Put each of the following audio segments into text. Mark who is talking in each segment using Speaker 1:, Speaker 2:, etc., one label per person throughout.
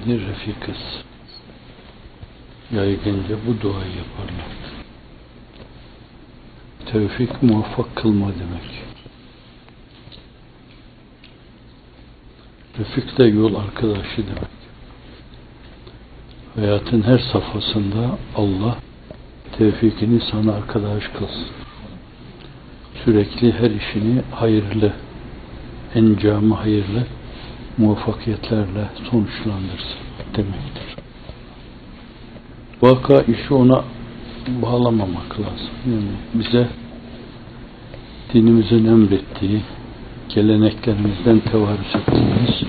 Speaker 1: tevfikini refikası. Yaygınca bu duayı yaparlar. Tevfik muvaffak kılma demek. Refik de yol arkadaşı demek. Hayatın her safhasında Allah tevfikini sana arkadaş kılsın. Sürekli her işini hayırlı, encamı hayırlı, muvaffakiyetlerle sonuçlandırsın demektir. Vaka işi ona bağlamamak lazım. Yani bize dinimizin emrettiği, geleneklerimizden tevarüs ettiğimiz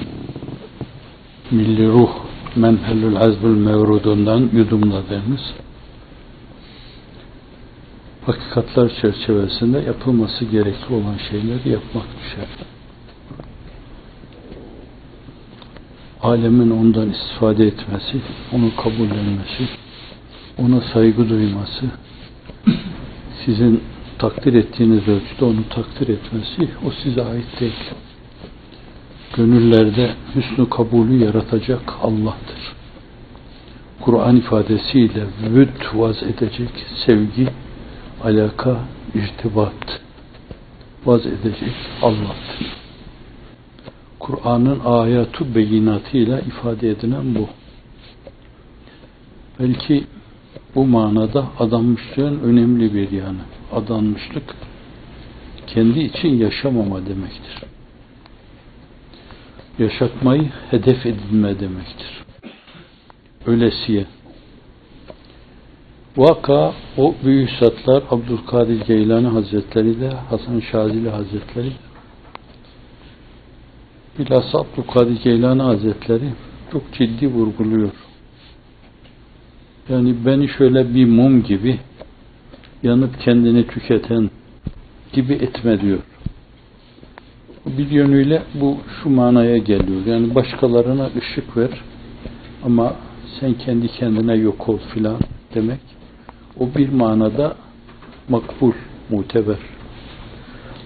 Speaker 1: milli ruh menhelül azbül mevrudundan yudumladığımız hakikatler çerçevesinde yapılması gerekli olan şeyleri yapmak düşer. Alemin ondan istifade etmesi, onu kabullenmesi, ona saygı duyması, sizin takdir ettiğiniz ölçüde onu takdir etmesi o size ait değil. Gönüllerde hüsnü kabulü yaratacak Allah'tır. Kur'an ifadesiyle vüd vaz edecek sevgi, alaka, irtibat vaz edecek Allah'tır. Kur'an'ın ayatu beyinatıyla ifade edilen bu. Belki bu manada adanmışlığın önemli bir yanı. Adanmışlık kendi için yaşamama demektir. Yaşatmayı hedef edinme demektir. Ölesiye. Vaka o büyük satlar Abdülkadir Geylani Hazretleri de Hasan Şazili Hazretleri bilhassa Abdülkadir Geylani Hazretleri çok ciddi vurguluyor. Yani beni şöyle bir mum gibi yanıp kendini tüketen gibi etme diyor. Bir yönüyle bu şu manaya geliyor. Yani başkalarına ışık ver ama sen kendi kendine yok ol filan demek. O bir manada makbul, muteber.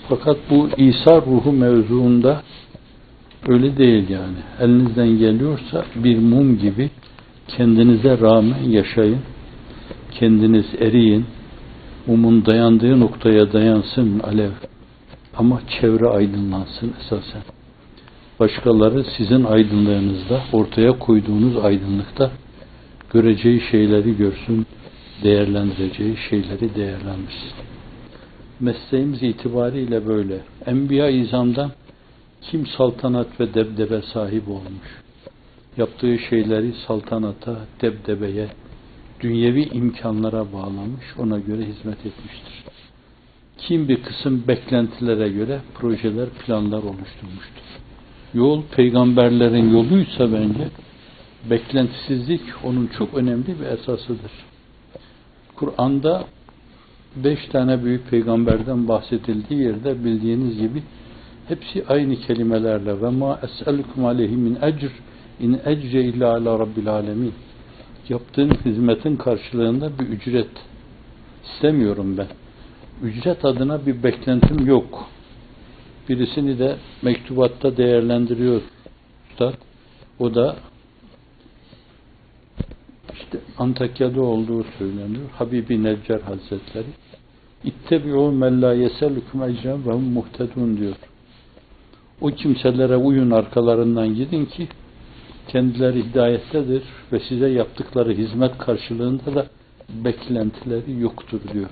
Speaker 1: Fakat bu İsa ruhu mevzuunda öyle değil yani. Elinizden geliyorsa bir mum gibi kendinize rağmen yaşayın. Kendiniz eriyin. Mumun dayandığı noktaya dayansın alev. Ama çevre aydınlansın esasen. Başkaları sizin aydınlığınızda, ortaya koyduğunuz aydınlıkta göreceği şeyleri görsün, değerlendireceği şeyleri değerlendirsin. Mesleğimiz itibariyle böyle. Enbiya izamdan kim saltanat ve debdebe sahip olmuş? Yaptığı şeyleri saltanata, debdebeye, dünyevi imkanlara bağlamış, ona göre hizmet etmiştir. Kim bir kısım beklentilere göre projeler, planlar oluşturmuştur. Yol peygamberlerin yoluysa bence beklentisizlik onun çok önemli bir esasıdır. Kur'an'da beş tane büyük peygamberden bahsedildiği yerde bildiğiniz gibi hepsi aynı kelimelerle ve ma es'elukum aleyhi min ecr in ecre illa ala rabbil alemin yaptığın hizmetin karşılığında bir ücret istemiyorum ben. Ücret adına bir beklentim yok. Birisini de mektubatta değerlendiriyor Üstad. O da işte Antakya'da olduğu söyleniyor. Habibi Neccar Hazretleri İttebi'u men la yesellukum ecren ve muhtedun diyor. O kimselere uyun arkalarından gidin ki kendileri hidayettedir ve size yaptıkları hizmet karşılığında da beklentileri yoktur diyor.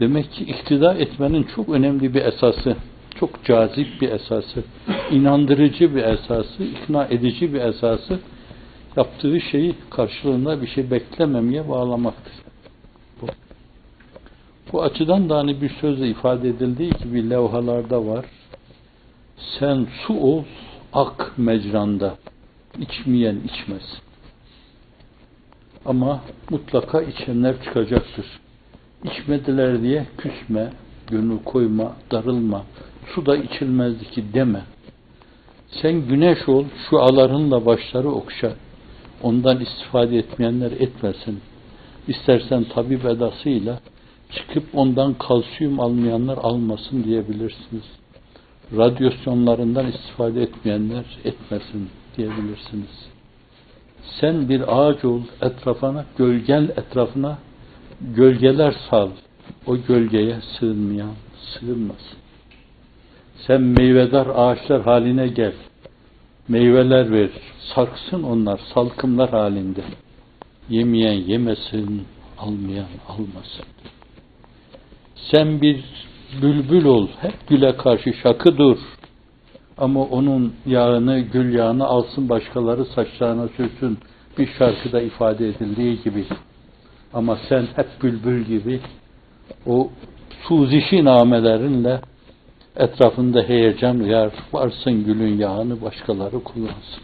Speaker 1: Demek ki iktida etmenin çok önemli bir esası, çok cazip bir esası, inandırıcı bir esası, ikna edici bir esası yaptığı şeyi karşılığında bir şey beklememeye bağlamaktır. Bu, bu açıdan da hani bir sözle ifade edildiği gibi levhalarda var. Sen su ol, ak mecranda. İçmeyen içmez. Ama mutlaka içenler çıkacaktır. İçmediler diye küsme, gönül koyma, darılma. Su da içilmezdi ki deme. Sen güneş ol, şu alarınla başları okşa. Ondan istifade etmeyenler etmesin. İstersen tabip edasıyla çıkıp ondan kalsiyum almayanlar almasın diyebilirsiniz. Radyasyonlarından istifade etmeyenler etmesin diyebilirsiniz. Sen bir ağaç ol, etrafına, gölgel etrafına gölgeler sal. O gölgeye sığınmayan sığınmasın. Sen meyvedar ağaçlar haline gel. Meyveler ver. Sarksın onlar salkımlar halinde. Yemeyen yemesin, almayan almasın. Sen bir bülbül ol, hep güle karşı şakı dur. Ama onun yağını, gül yağını alsın başkaları saçlarına sürsün. Bir şarkıda ifade edildiği gibi. Ama sen hep bülbül gibi o suzişi namelerinle etrafında heyecan uyar, varsın gülün yağını başkaları kullansın.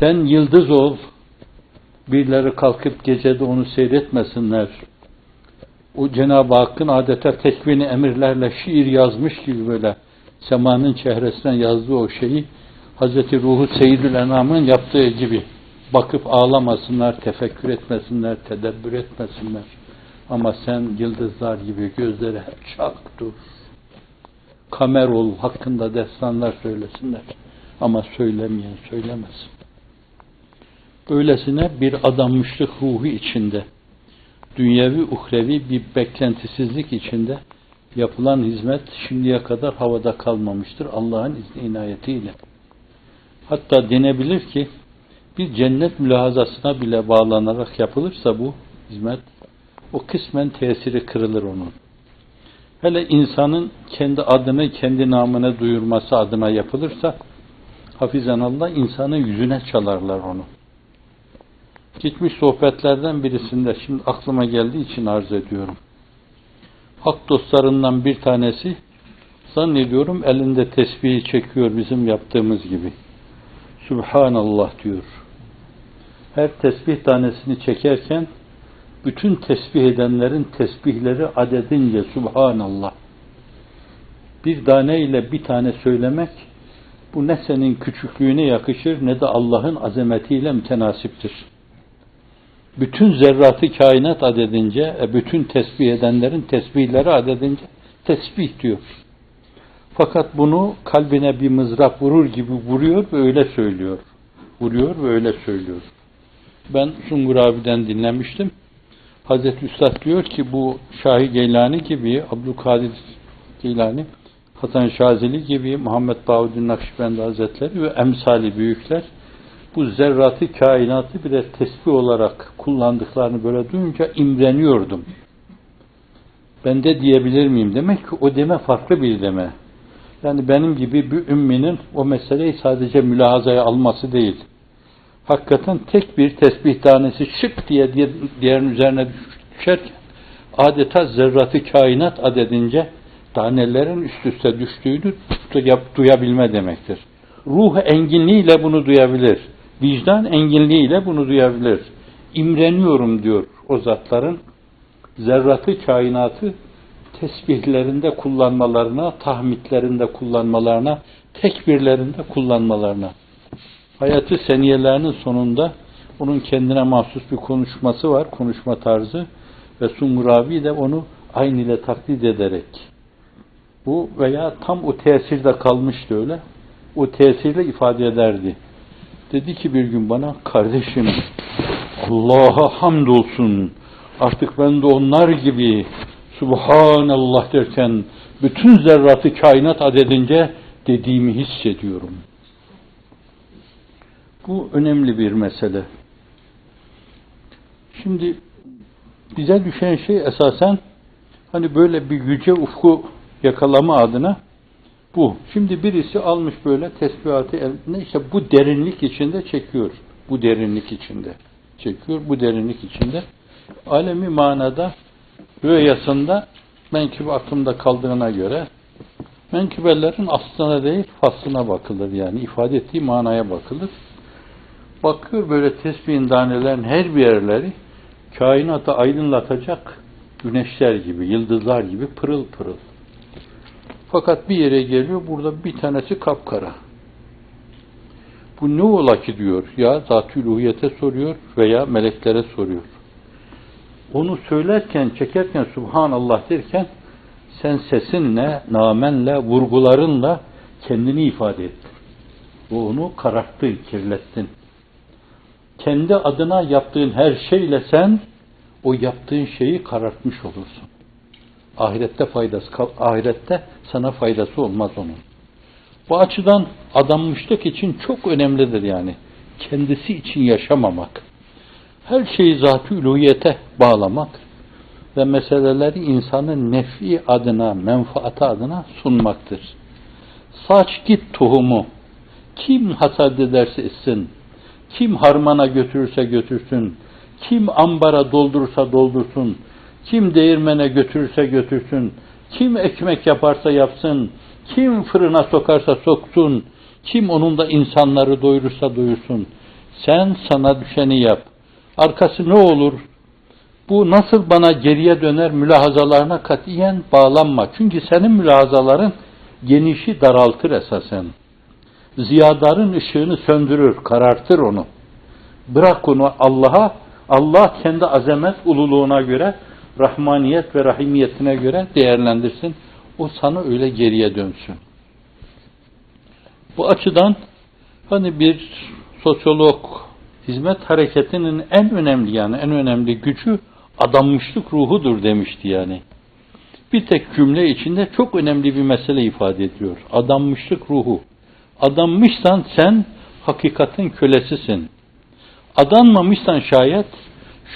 Speaker 1: Sen yıldız ol, birileri kalkıp gecede onu seyretmesinler. O Cenab-ı Hakk'ın adeta tekvini emirlerle şiir yazmış gibi böyle semanın çehresine yazdığı o şeyi Hazreti Ruhu Seyyidül Enam'ın yaptığı gibi bakıp ağlamasınlar, tefekkür etmesinler, tedebbür etmesinler. Ama sen yıldızlar gibi gözleri çak dur. Kamer ol, hakkında destanlar söylesinler. Ama söylemeyen söylemesin. Böylesine bir adanmışlık ruhu içinde, dünyevi, uhrevi bir beklentisizlik içinde yapılan hizmet şimdiye kadar havada kalmamıştır Allah'ın izni inayetiyle. Hatta denebilir ki bir cennet mülahazasına bile bağlanarak yapılırsa bu hizmet o kısmen tesiri kırılır onun. Hele insanın kendi adını, kendi namına duyurması adına yapılırsa hafizan Allah insanın yüzüne çalarlar onu. Gitmiş sohbetlerden birisinde şimdi aklıma geldiği için arz ediyorum. Hak dostlarından bir tanesi zannediyorum elinde tesbihi çekiyor bizim yaptığımız gibi. Subhanallah diyor. Her tesbih tanesini çekerken bütün tesbih edenlerin tesbihleri adedince Subhanallah. Bir tane ile bir tane söylemek bu ne senin küçüklüğüne yakışır ne de Allah'ın azametiyle mütenasiptir. Bütün zerratı kainat adedince, e, bütün tesbih edenlerin tesbihleri adedince tesbih diyor. Fakat bunu kalbine bir mızrak vurur gibi vuruyor ve öyle söylüyor. Vuruyor ve öyle söylüyor. Ben Sungur abiden dinlemiştim. Hazreti Üstad diyor ki bu Şahi Geylani gibi, Abdülkadir Geylani, Hasan Şazeli gibi, Muhammed Bağudin Nakşibendi Hazretleri ve emsali büyükler bu zerratı kainatı birer tesbih olarak kullandıklarını böyle duyunca imreniyordum. Ben de diyebilir miyim? Demek ki o deme farklı bir deme. Yani benim gibi bir ümminin o meseleyi sadece mülahazaya alması değil. Hakikaten tek bir tesbih tanesi şık diye diğerinin üzerine düşerken adeta zerratı kainat adedince tanelerin üst üste düştüğünü duyabilme demektir. Ruh enginliğiyle bunu duyabilir. Vicdan enginliğiyle bunu duyabilir. İmreniyorum diyor o zatların zerratı kainatı tesbihlerinde kullanmalarına, tahmitlerinde kullanmalarına, tekbirlerinde kullanmalarına. Hayatı seniyelerinin sonunda onun kendine mahsus bir konuşması var, konuşma tarzı ve Sungurabi de onu aynı ile taklit ederek bu veya tam o tesirde kalmıştı öyle. O tesirle ifade ederdi. Dedi ki bir gün bana kardeşim Allah'a hamdolsun artık ben de onlar gibi Subhanallah derken bütün zerratı kainat adedince dediğimi hissediyorum. Bu önemli bir mesele. Şimdi bize düşen şey esasen hani böyle bir yüce ufku yakalama adına bu. Şimdi birisi almış böyle tesbihatı eline işte bu derinlik içinde çekiyor. Bu derinlik içinde çekiyor. Bu derinlik içinde. Alemi manada rüyasında menkıbe aklımda kaldığına göre menkıbelerin aslına değil faslına bakılır yani ifade ettiği manaya bakılır. Bakıyor böyle tesbihin tanelerin her bir yerleri kainatı aydınlatacak güneşler gibi, yıldızlar gibi pırıl pırıl. Fakat bir yere geliyor, burada bir tanesi kapkara. Bu ne ola ki diyor, ya zat-ı uluhiyete soruyor veya meleklere soruyor. Onu söylerken, çekerken, Subhanallah derken, sen sesinle, namenle, vurgularınla kendini ifade ettin. Ve onu kararttın, kirlettin. Kendi adına yaptığın her şeyle sen, o yaptığın şeyi karartmış olursun. Ahirette faydası, ahirette sana faydası olmaz onun. Bu açıdan adanmışlık için çok önemlidir yani. Kendisi için yaşamamak. Her şeyi zat-ı uluhiyete bağlamak ve meseleleri insanın nefi adına, menfaati adına sunmaktır. Saç git tohumu. Kim hasad ederse etsin, kim harmana götürürse götürsün, kim ambara doldurursa doldursun, kim değirmene götürürse götürsün, kim ekmek yaparsa yapsın, kim fırına sokarsa soksun, kim onunla insanları doyurursa doyursun. Sen sana düşeni yap. Arkası ne olur? Bu nasıl bana geriye döner mülahazalarına katiyen bağlanma. Çünkü senin mülahazaların genişi daraltır esasen. Ziyadarın ışığını söndürür, karartır onu. Bırak onu Allah'a, Allah kendi azamet ululuğuna göre, rahmaniyet ve rahimiyetine göre değerlendirsin. O sana öyle geriye dönsün. Bu açıdan hani bir sosyolog hizmet hareketinin en önemli yani en önemli gücü adanmışlık ruhudur demişti yani. Bir tek cümle içinde çok önemli bir mesele ifade ediyor. Adanmışlık ruhu. Adanmışsan sen hakikatin kölesisin. Adanmamışsan şayet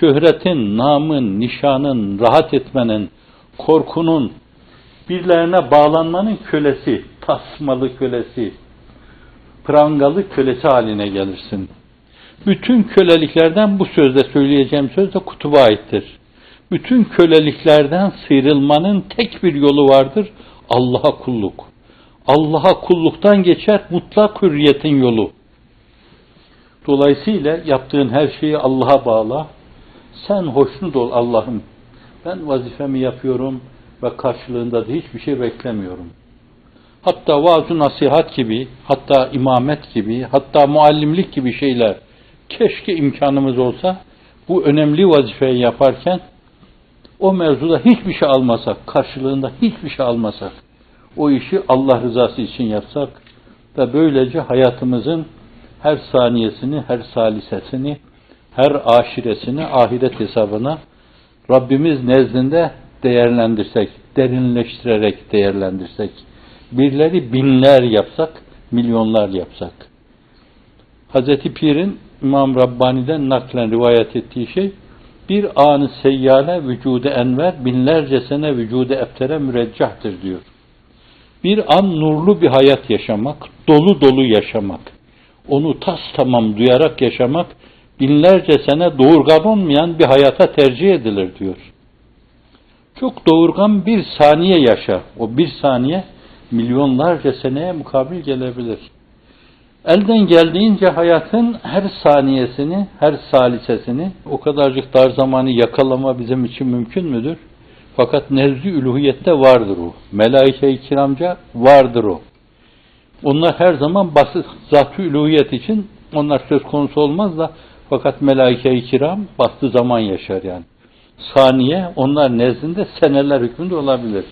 Speaker 1: şöhretin, namın, nişanın, rahat etmenin, korkunun, birilerine bağlanmanın kölesi, tasmalı kölesi, prangalı kölesi haline gelirsin. Bütün köleliklerden bu sözde söyleyeceğim söz de kutuba aittir. Bütün köleliklerden sıyrılmanın tek bir yolu vardır. Allah'a kulluk. Allah'a kulluktan geçer mutlak hürriyetin yolu. Dolayısıyla yaptığın her şeyi Allah'a bağla. Sen hoşnut ol Allah'ım. Ben vazifemi yapıyorum ve karşılığında da hiçbir şey beklemiyorum. Hatta vaaz nasihat gibi, hatta imamet gibi, hatta muallimlik gibi şeyler keşke imkanımız olsa bu önemli vazifeyi yaparken o mevzuda hiçbir şey almasak, karşılığında hiçbir şey almasak, o işi Allah rızası için yapsak ve böylece hayatımızın her saniyesini, her salisesini, her aşiresini ahiret hesabına Rabbimiz nezdinde değerlendirsek, derinleştirerek değerlendirsek, birleri binler yapsak, milyonlar yapsak. Hazreti Pir'in İmam Rabbani'den naklen rivayet ettiği şey, bir anı seyyale vücude enver, binlerce sene vücude eftere müreccahtır diyor. Bir an nurlu bir hayat yaşamak, dolu dolu yaşamak, onu tas tamam duyarak yaşamak, binlerce sene doğurgan olmayan bir hayata tercih edilir diyor. Çok doğurgan bir saniye yaşa. O bir saniye milyonlarca seneye mukabil gelebilir. Elden geldiğince hayatın her saniyesini, her salisesini o kadarcık dar zamanı yakalama bizim için mümkün müdür? Fakat nezd-i üluhiyette vardır o. Melaike-i kiramca vardır o. Onlar her zaman basit zat-ı üluhiyet için onlar söz konusu olmaz da fakat melaike-i kiram bastı zaman yaşar yani. Saniye onlar nezdinde seneler hükmünde olabilir.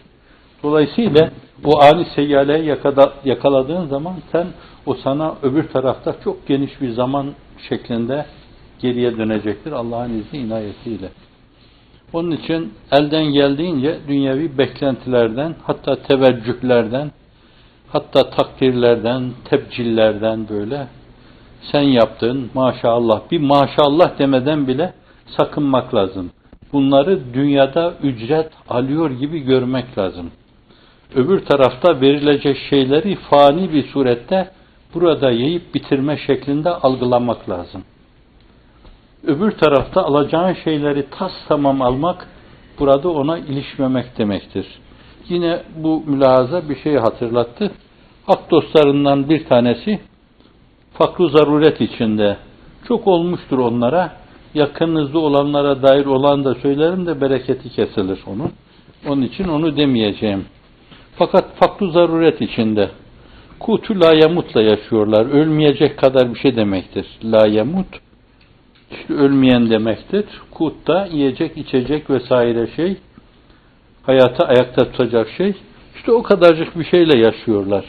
Speaker 1: Dolayısıyla o ani seyyaleyi yakaladığın zaman sen o sana öbür tarafta çok geniş bir zaman şeklinde geriye dönecektir Allah'ın izni inayetiyle. Onun için elden geldiğince dünyevi beklentilerden, hatta teveccühlerden, hatta takdirlerden, tebcillerden böyle sen yaptın maşallah bir maşallah demeden bile sakınmak lazım. Bunları dünyada ücret alıyor gibi görmek lazım. Öbür tarafta verilecek şeyleri fani bir surette burada yiyip bitirme şeklinde algılamak lazım. Öbür tarafta alacağın şeyleri tas tamam almak, burada ona ilişmemek demektir. Yine bu mülahaza bir şey hatırlattı. Hak dostlarından bir tanesi fakru zaruret içinde çok olmuştur onlara. Yakınınızda olanlara dair olan da söylerim de bereketi kesilir onun. Onun için onu demeyeceğim. Fakat fakru zaruret içinde kutu la yamutla yaşıyorlar. Ölmeyecek kadar bir şey demektir. La yamut işte ölmeyen demektir. Kut da yiyecek, içecek vesaire şey hayatı ayakta tutacak şey. İşte o kadarcık bir şeyle yaşıyorlar.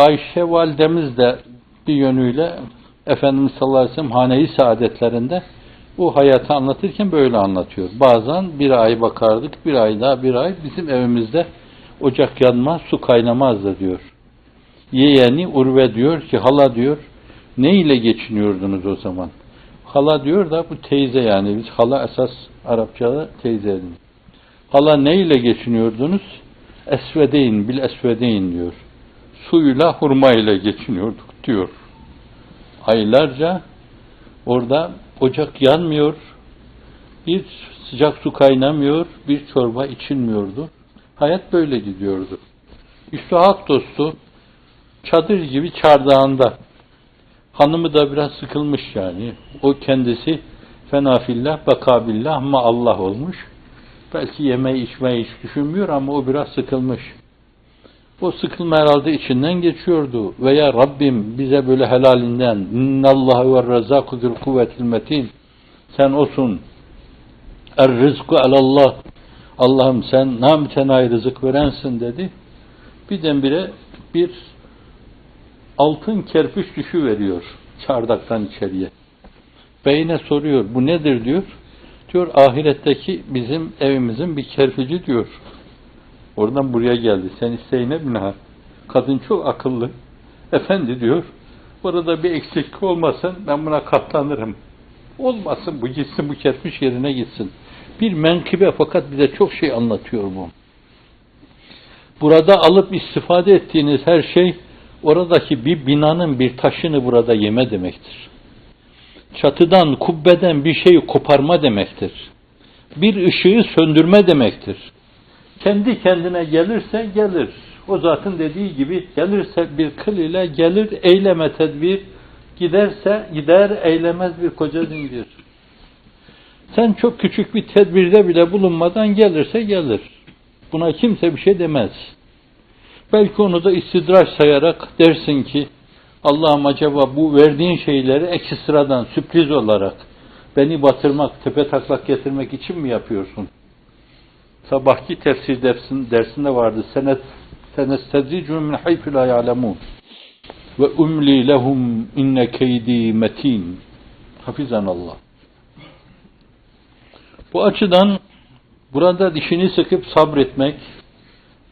Speaker 1: Ayşe validemiz de bir yönüyle Efendimiz sallallahu aleyhi ve sellem haneyi saadetlerinde bu hayatı anlatırken böyle anlatıyor. Bazen bir ay bakardık, bir ay daha bir ay bizim evimizde ocak yanmaz, su kaynamazdı diyor. Yeğeni Urve diyor ki hala diyor ne ile geçiniyordunuz o zaman? Hala diyor da bu teyze yani biz hala esas Arapçada teyze edin. Hala ne ile geçiniyordunuz? Esvedeyn, bil esvedeyn diyor. Suyla hurma ile geçiniyorduk diyor. Aylarca orada ocak yanmıyor, bir sıcak su kaynamıyor, bir çorba içilmiyordu. Hayat böyle gidiyordu. İşte hak dostu çadır gibi çardağında. Hanımı da biraz sıkılmış yani. O kendisi fenafillah, bakabillah ama Allah olmuş. Belki yemeği içmeyi hiç düşünmüyor ama o biraz sıkılmış. O sıkılma herhalde içinden geçiyordu. Veya Rabbim bize böyle helalinden innallahu ve razzaku zul kuvvetil metin sen olsun er rızku alallah Allah'ım sen namütenayi rızık verensin dedi. Birdenbire bir altın kerpiç düşü veriyor çardaktan içeriye. Beyine soruyor bu nedir diyor. Diyor ahiretteki bizim evimizin bir kerpici diyor. Oradan buraya geldi. Sen isteğine binaen. Kadın çok akıllı. Efendi diyor. Burada bir eksiklik olmasın ben buna katlanırım. Olmasın bu gitsin bu kerpiç yerine gitsin. Bir menkıbe fakat bize çok şey anlatıyor bu. Burada alıp istifade ettiğiniz her şey oradaki bir binanın bir taşını burada yeme demektir. Çatıdan, kubbeden bir şeyi koparma demektir. Bir ışığı söndürme demektir. Kendi kendine gelirse gelir. O zatın dediği gibi gelirse bir kıl ile gelir, eyleme tedbir, giderse gider, eylemez bir koca zincir. Sen çok küçük bir tedbirde bile bulunmadan gelirse gelir. Buna kimse bir şey demez. Belki onu da istidraç sayarak dersin ki Allah'ım acaba bu verdiğin şeyleri ekstradan sürpriz olarak beni batırmak, tepe taklak getirmek için mi yapıyorsun? Sabahki tefsir dersin, dersinde vardı. Senet senestedricum min haythu la ya'lemun ve umli lehum inne keydi metin. Hafizan Allah. Bu açıdan burada dişini sıkıp sabretmek,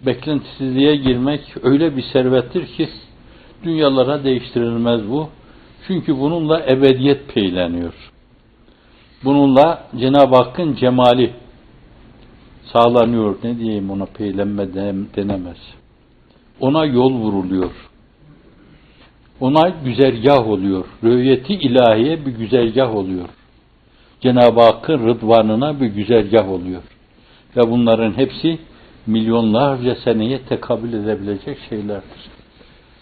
Speaker 1: beklentisizliğe girmek öyle bir servettir ki dünyalara değiştirilmez bu. Çünkü bununla ebediyet peyleniyor. Bununla Cenab-ı Hakk'ın cemali sağlanıyor. Ne diyeyim ona peylenme denemez. Ona yol vuruluyor. Ona güzergah oluyor. Rüyeti ilahiye bir güzergah oluyor. Cenab-ı Hakk'ın rıdvanına bir güzergah oluyor. Ve bunların hepsi milyonlarca seneye tekabül edebilecek şeylerdir.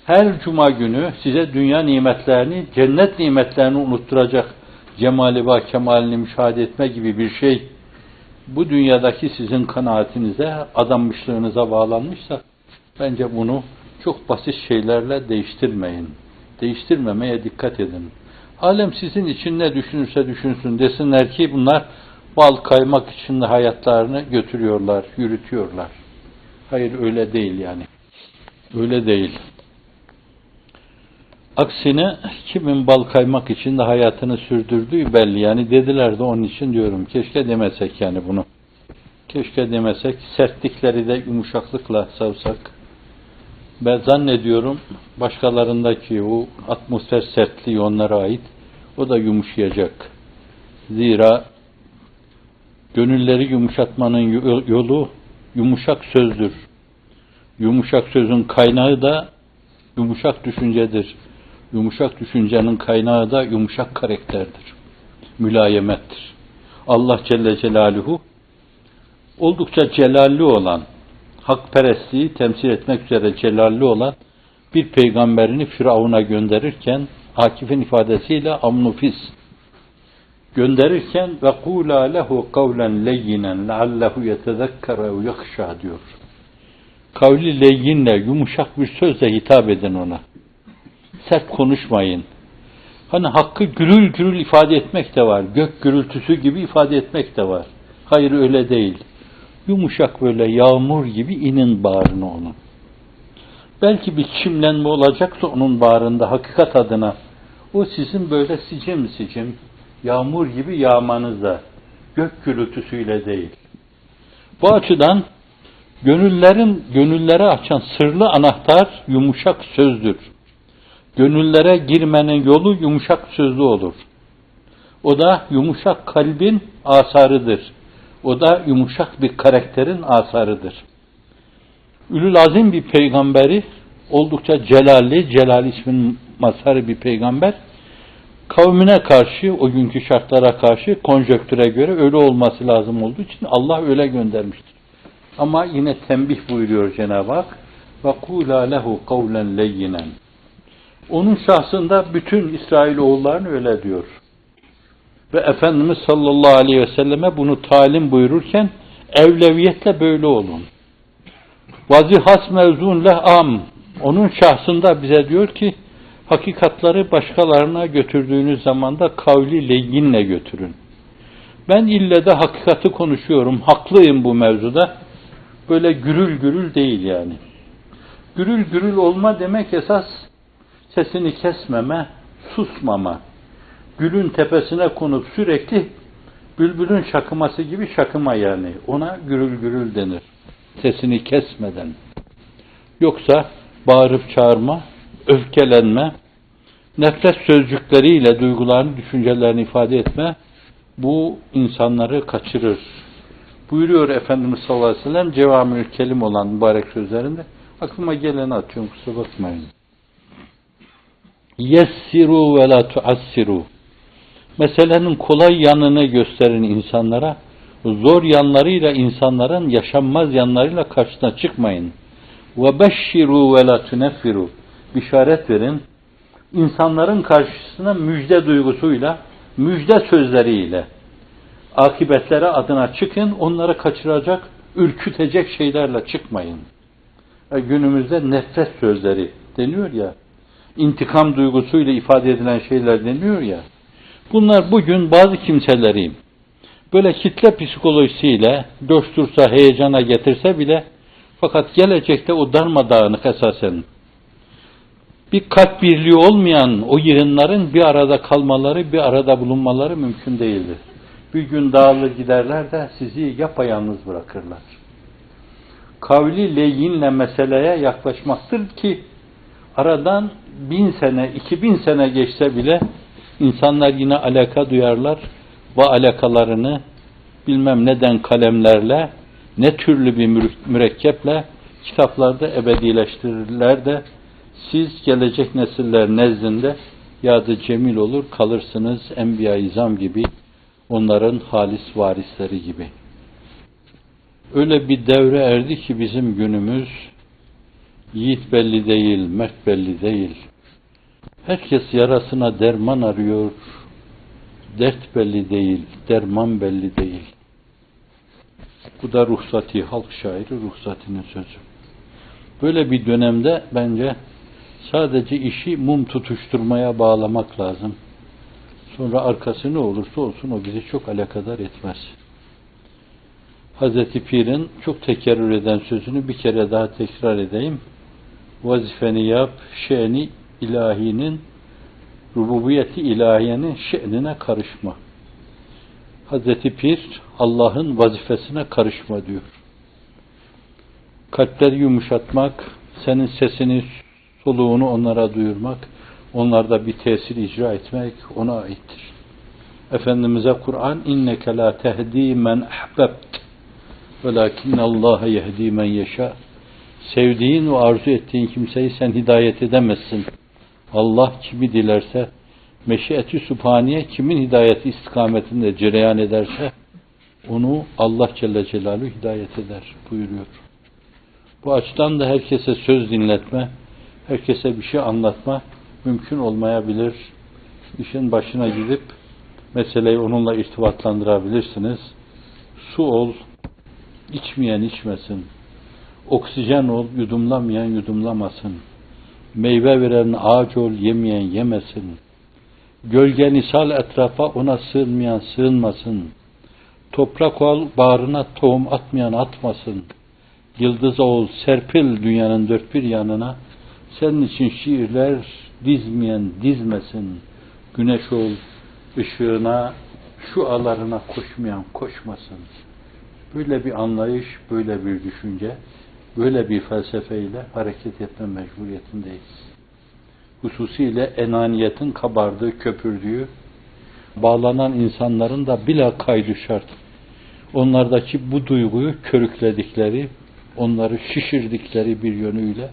Speaker 1: Her cuma günü size dünya nimetlerini, cennet nimetlerini unutturacak cemali ve kemalini müşahede etme gibi bir şey bu dünyadaki sizin kanaatinize, adanmışlığınıza bağlanmışsa bence bunu çok basit şeylerle değiştirmeyin. Değiştirmemeye dikkat edin. Alem sizin için ne düşünürse düşünsün desinler ki bunlar bal kaymak için de hayatlarını götürüyorlar, yürütüyorlar. Hayır öyle değil yani. Öyle değil. Aksine kimin bal kaymak için de hayatını sürdürdüğü belli. Yani dediler de onun için diyorum. Keşke demesek yani bunu. Keşke demesek. Sertlikleri de yumuşaklıkla savsak. Ben zannediyorum başkalarındaki o atmosfer sertliği onlara ait. O da yumuşayacak. Zira gönülleri yumuşatmanın yolu yumuşak sözdür. Yumuşak sözün kaynağı da yumuşak düşüncedir. Yumuşak düşüncenin kaynağı da yumuşak karakterdir. Mülayemettir. Allah Celle Celaluhu oldukça celalli olan, hakperestliği temsil etmek üzere celalli olan bir peygamberini Firavun'a gönderirken Akif'in ifadesiyle amnufis gönderirken ve kula lehu kavlen leyyinen leallehu yetezekkere ev yakşa diyor. Kavli leyyinle yumuşak bir sözle hitap edin ona. Sert konuşmayın. Hani hakkı gürül gürül ifade etmek de var. Gök gürültüsü gibi ifade etmek de var. Hayır öyle değil. Yumuşak böyle yağmur gibi inin bağrına onun. Belki bir çimlenme olacaksa onun bağrında hakikat adına o sizin böyle sicim sicim yağmur gibi yağmanızda gök gürültüsüyle değil. Bu açıdan gönüllerin gönüllere açan sırlı anahtar yumuşak sözdür. Gönüllere girmenin yolu yumuşak sözlü olur. O da yumuşak kalbin asarıdır. O da yumuşak bir karakterin asarıdır. Ülül azim bir peygamberi, oldukça celalli, celal ismin mazharı bir peygamber, kavmine karşı, o günkü şartlara karşı, konjöktüre göre öyle olması lazım olduğu için Allah öyle göndermiştir. Ama yine tembih buyuruyor Cenab-ı Hak, وَقُولَا لَهُ قَوْلًا لَيِّنًا onun şahsında bütün İsrail oğullarını öyle diyor. Ve Efendimiz sallallahu aleyhi ve selleme bunu talim buyururken, evleviyetle böyle olun. Vazihas mevzun am. Onun şahsında bize diyor ki, hakikatları başkalarına götürdüğünüz zaman da kavli leyinle götürün. Ben ille de hakikati konuşuyorum, haklıyım bu mevzuda. Böyle gürül gürül değil yani. Gürül gürül olma demek esas sesini kesmeme, susmama. Gülün tepesine konup sürekli bülbülün şakıması gibi şakıma yani. Ona gürül gürül denir. Sesini kesmeden. Yoksa bağırıp çağırma, öfkelenme, nefret sözcükleriyle duygularını, düşüncelerini ifade etme, bu insanları kaçırır. Buyuruyor Efendimiz sallallahu aleyhi ve sellem, cevamül kelim olan mübarek sözlerinde, aklıma geleni atıyorum, kusura bakmayın. Yessiru ve la tuassiru. Meselenin kolay yanını gösterin insanlara, zor yanlarıyla insanların yaşanmaz yanlarıyla karşısına çıkmayın. Ve beşşiru ve la tuneffiru. Bişaret verin. İnsanların karşısına müjde duygusuyla, müjde sözleriyle akibetlere adına çıkın, onları kaçıracak, ürkütecek şeylerle çıkmayın. E, günümüzde nefret sözleri deniyor ya, intikam duygusuyla ifade edilen şeyler deniyor ya, bunlar bugün bazı kimseleri böyle kitle psikolojisiyle coştursa, heyecana getirse bile fakat gelecekte o darmadağınık esasen bir kalp birliği olmayan o yığınların bir arada kalmaları, bir arada bulunmaları mümkün değildir. Bir gün dağılır giderler de sizi yapayalnız bırakırlar. Kavli leyinle meseleye yaklaşmaktır ki aradan bin sene, iki bin sene geçse bile insanlar yine alaka duyarlar. Bu alakalarını bilmem neden kalemlerle, ne türlü bir mürekkeple kitaplarda ebedileştirirler de siz gelecek nesiller nezdinde yadı cemil olur kalırsınız enbiya-i izam gibi onların halis varisleri gibi. Öyle bir devre erdi ki bizim günümüz yiğit belli değil, mert belli değil. Herkes yarasına derman arıyor. Dert belli değil, derman belli değil. Bu da ruhsati, halk şairi ruhsatinin sözü. Böyle bir dönemde bence sadece işi mum tutuşturmaya bağlamak lazım. Sonra arkası ne olursa olsun o bizi çok alakadar etmez. Hazreti Pir'in çok tekerrür eden sözünü bir kere daha tekrar edeyim. Vazifeni yap, şe'ni ilahinin, rububiyeti ilahiyenin şe'nine karışma. Hazreti Pir Allah'ın vazifesine karışma diyor. Kalpleri yumuşatmak, senin sesini, soluğunu onlara duyurmak, onlarda bir tesir icra etmek ona aittir. Efendimiz'e Kur'an inneke la tehdi men ahbebt velakinne Allah yehdi men yeşâ sevdiğin ve arzu ettiğin kimseyi sen hidayet edemezsin. Allah kimi dilerse meşiyeti sübhaniye kimin hidayeti istikametinde cereyan ederse onu Allah Celle Celaluhu hidayet eder buyuruyor. Bu açıdan da herkese söz dinletme, herkese bir şey anlatma mümkün olmayabilir. İşin başına gidip meseleyi onunla irtibatlandırabilirsiniz. Su ol, içmeyen içmesin. Oksijen ol, yudumlamayan yudumlamasın. Meyve veren ağaç ol, yemeyen yemesin. Gölge nisal etrafa ona sığınmayan sığınmasın. Toprak ol, bağrına tohum atmayan atmasın. Yıldız ol, serpil dünyanın dört bir yanına. Senin için şiirler dizmeyen dizmesin. Güneş ol, ışığına, şu alarına koşmayan koşmasın. Böyle bir anlayış, böyle bir düşünce, böyle bir felsefeyle hareket etme mecburiyetindeyiz. Hususiyle enaniyetin kabardığı, köpürdüğü, bağlanan insanların da bila kaydı şart. Onlardaki bu duyguyu körükledikleri, onları şişirdikleri bir yönüyle,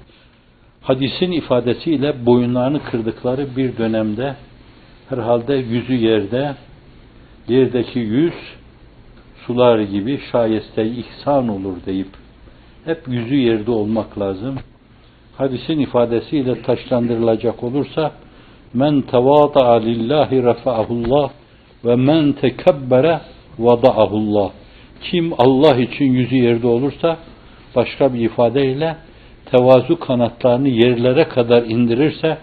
Speaker 1: hadisin ifadesiyle boyunlarını kırdıkları bir dönemde, herhalde yüzü yerde, yerdeki yüz, sular gibi şayeste ihsan olur deyip, hep yüzü yerde olmak lazım. Hadisin ifadesiyle taşlandırılacak olursa, men tevada'a lillahi rafa'ahullah ve men tekebbere vada'ahullah. Kim Allah için yüzü yerde olursa, başka bir ifadeyle tevazu kanatlarını yerlere kadar indirirse,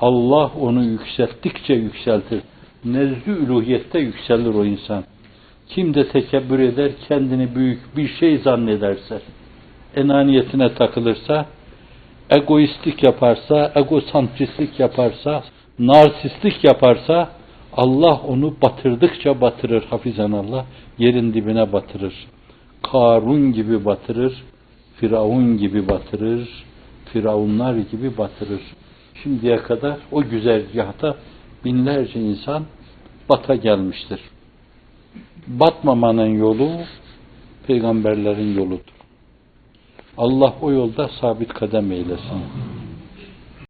Speaker 1: Allah onu yükselttikçe yükseltir. Nezdü üluhiyette yükselir o insan. Kim de tekebbür eder, kendini büyük bir şey zannederse, enaniyetine takılırsa, egoistlik yaparsa, egosantristlik yaparsa, narsistlik yaparsa, Allah onu batırdıkça batırır hafizan Allah, yerin dibine batırır. Karun gibi batırır, Firavun gibi batırır, Firavunlar gibi batırır. Şimdiye kadar o güzergahta binlerce insan bata gelmiştir. Batmamanın yolu peygamberlerin yoludur. Allah o yolda sabit kadem eylesin.